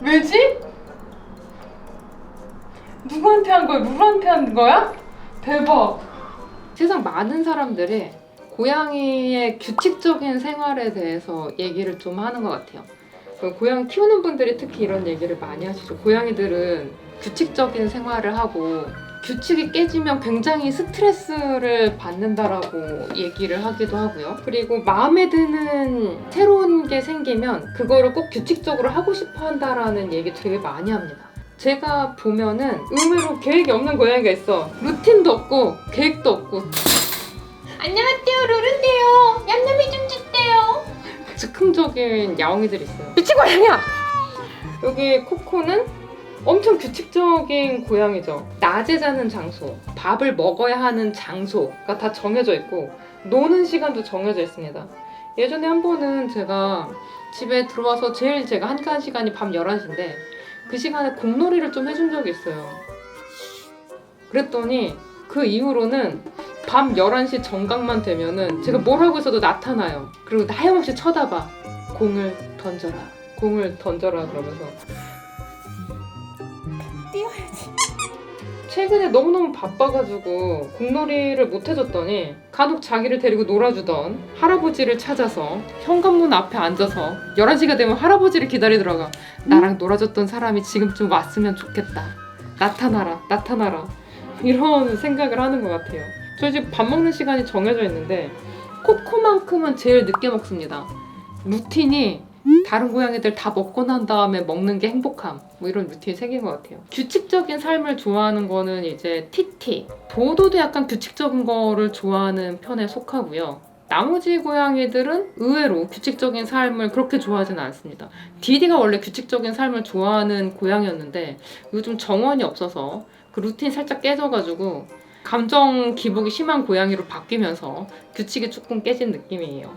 왜지? 누구한테 한 거야? 누구한테 한 거야? 대박. 세상 많은 사람들이 고양이의 규칙적인 생활에 대해서 얘기를 좀 하는 것 같아요. 그 고양이 키우는 분들이 특히 이런 얘기를 많이 하시죠. 고양이들은 규칙적인 생활을 하고 규칙이 깨지면 굉장히 스트레스를 받는다라고 얘기를 하기도 하고요. 그리고 마음에 드는 새로운 게 생기면 그거를 꼭 규칙적으로 하고 싶어 한다라는 얘기 되게 많이 합니다. 제가 보면은 의외로 계획이 없는 고양이가 있어. 루틴도 없고 계획도 없고 안녕하세요 루루인데요 얌얌이 좀 주세요 즉흥적인 야옹이들이 있어요. 미친 고양이야! 여기 코코는 엄청 규칙적인 고양이죠. 낮에 자는 장소, 밥을 먹어야 하는 장소가 다 정해져 있고 노는 시간도 정해져 있습니다. 예전에 한 번은 제가 집에 들어와서 제일 제가 한가한 시간이 밤 11시인데 그 시간에 공놀이를 좀 해준 적이 있어요. 그랬더니 그 이후로는 밤 11시 정각만 되면은 제가 뭘 하고 있어도 나타나요. 그리고 하염없이 쳐다봐. 공을 던져라. 공을 던져라 그러면서. 최근에 너무너무 바빠가지고 공놀이를 못 해줬더니 간혹 자기를 데리고 놀아주던 할아버지를 찾아서 현관문 앞에 앉아서 11시가 되면 할아버지를 기다리더라고. 나랑 놀아줬던 사람이 지금쯤 왔으면 좋겠다. 나타나라, 나타나라. 이런 생각을 하는 것 같아요. 저희 집 밥 먹는 시간이 정해져 있는데 코코만큼은 제일 늦게 먹습니다. 루틴이 다른 고양이들 다 먹고 난 다음에 먹는 게 행복함. 뭐 이런 루틴이 생긴 것 같아요. 규칙적인 삶을 좋아하는 거는 이제 티티. 도도도 약간 규칙적인 거를 좋아하는 편에 속하고요. 나머지 고양이들은 의외로 규칙적인 삶을 그렇게 좋아하지는 않습니다. 디디가 원래 규칙적인 삶을 좋아하는 고양이였는데 요즘 정원이 없어서 그 루틴이 살짝 깨져가지고 감정 기복이 심한 고양이로 바뀌면서 규칙이 조금 깨진 느낌이에요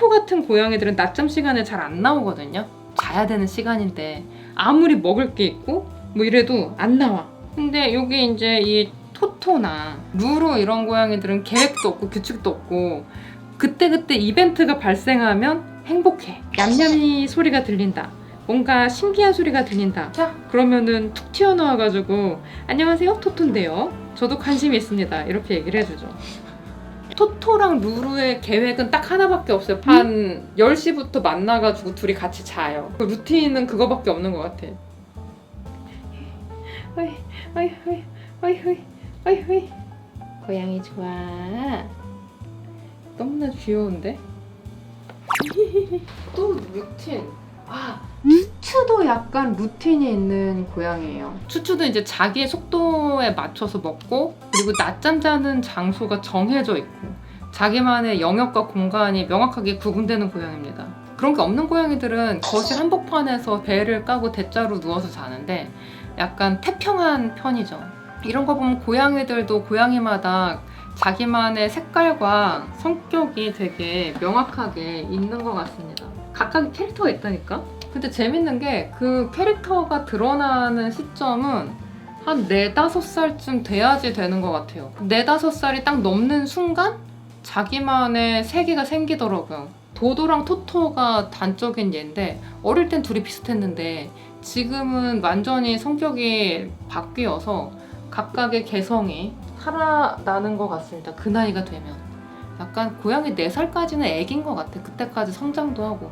코코 같은 고양이들은 낮잠 시간에 잘 안 나오거든요. 자야 되는 시간인데 아무리 먹을 게 있고 뭐 이래도 안 나와. 근데 여기 이제 이 토토나 루루 이런 고양이들은 계획도 없고 규칙도 없고 그때그때 이벤트가 발생하면 행복해. 얌얌이 소리가 들린다. 뭔가 신기한 소리가 들린다. 자, 그러면은 툭 튀어나와가지고 안녕하세요, 토토인데요. 저도 관심이 있습니다. 이렇게 얘기를 해주죠. 토토랑 루루의 계획은 딱 하나밖에 없어요. 한 10시부터 만나가지고 둘이 같이 자요. 그 루틴은 그거밖에 없는 것 같아. 어이, 어이, 어이, 어이, 어이, 어이, 어이. 고양이 좋아. 너무나 귀여운데? 또 루틴. 아, 약간 루틴이 있는 고양이에요. 추추도 이제 자기의 속도에 맞춰서 먹고 그리고 낮잠 자는 장소가 정해져 있고 자기만의 영역과 공간이 명확하게 구분되는 고양이입니다. 그런 게 없는 고양이들은 거실 한복판에서 배를 까고 대자로 누워서 자는데 약간 태평한 편이죠. 이런 거 보면 고양이들도 고양이마다 자기만의 색깔과 성격이 되게 명확하게 있는 것 같습니다. 각각의 캐릭터가 있다니까? 근데 재밌는 게 그 캐릭터가 드러나는 시점은 한 4, 5살쯤 돼야지 되는 것 같아요. 4, 5살이 딱 넘는 순간 자기만의 세계가 생기더라고요. 도도랑 토토가 단적인 예인데 어릴 땐 둘이 비슷했는데 지금은 완전히 성격이 바뀌어서 각각의 개성이 살아나는 것 같습니다. 그 나이가 되면. 약간 고양이 4살까지는 애긴 것 같아. 그때까지 성장도 하고.